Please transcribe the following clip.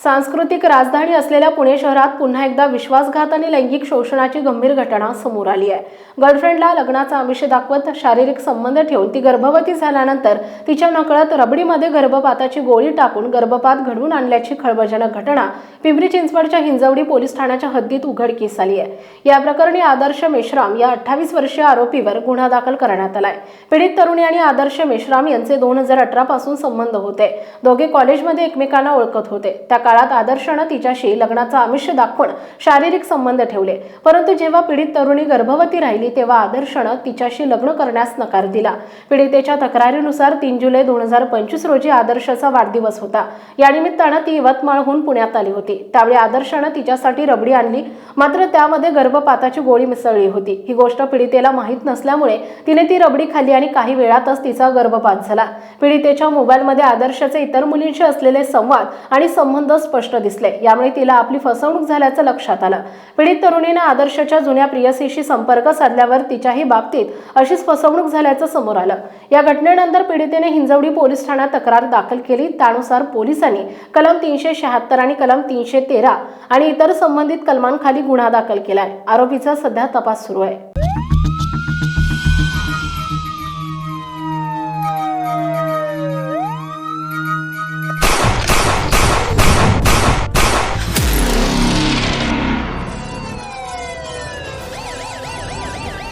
सांस्कृतिक राजधानी असलेल्या पुणे शहरात पुन्हा एकदा विश्वासघात आणि लैंगिक शोषणाची गंभीर घटना समोर आली आहे. गर्लफ्रेंडला लग्नाचा आमिष दाखवत शारीरिक संबंध ठेवून ती गर्भवती झाल्यानंतर तिच्या नकळत रबडीमध्ये गर्भपाताची गोळी टाकून गर्भपात घडवून आणल्याची खळबळजनक घटना पिंपरी चिंचवडच्या हिंजवडी पोलीस ठाण्याच्या हद्दीत उघडकीस आली आहे. या प्रकरणी आदर्श मेश्राम या अठ्ठावीस वर्षीय आरोपीवर गुन्हा दाखल करण्यात आलाय. पीडित तरुणी आणि आदर्श मेश्राम यांचे दोन हजार अठरा पासून संबंध होते. दोघे कॉलेजमध्ये एकमेकांना ओळखत होते. त्या काळात आदर्शनं तिच्याशी लग्नाचा आमिष दाखवून शारीरिक संबंध ठेवले. परंतु जेव्हा पीडित तरुणी गर्भवती राहिली तेव्हा आदर्शनं तिच्याशी लग्न करण्यास नकार दिला. पीडितेच्या तक्रारीनुसार तीन जुलै दोन हजार पंचवीस रोजी आदर्शचा वाढदिवस होता. या निमित्तानं ती यवतमाळहून पुण्यात आली होती. त्यावेळी आदर्शनं तिच्यासाठी रबडी आणली. मात्र त्यामध्ये गर्भपाताची गोळी मिसळली होती. ही गोष्ट पीडितेला माहीत नसल्यामुळे तिने ती रबडी खाल्ली आणि काही वेळातच तिचा गर्भपात झाला. पीडितेच्या मोबाईलमध्ये आदर्शचे इतर मुलींशी असलेले संवाद आणि संबंध स्पष्ट दिसले. यामुळे तिला आपली फसवणूक झाल्याचं लक्षात आलं. पीडित तरुणीनं आदर्शच्या जुन्या प्रियसीशी संपर्क साधल्यावर तिच्याही बाबतीत अशीच फसवणूक झाल्याचं समोर आलं. या घटनेनंतर पीडितेने हिंजवडी पोलीस ठाण्यात तक्रार दाखल केली. त्यानुसार पोलिसांनी कलम तीनशे शहात्तर आणि कलम तीनशे तेरा आणि इतर संबंधित कलमांखाली गुन्हा दाखल केलाय. आरोपीचा सध्या तपास सुरू आहे.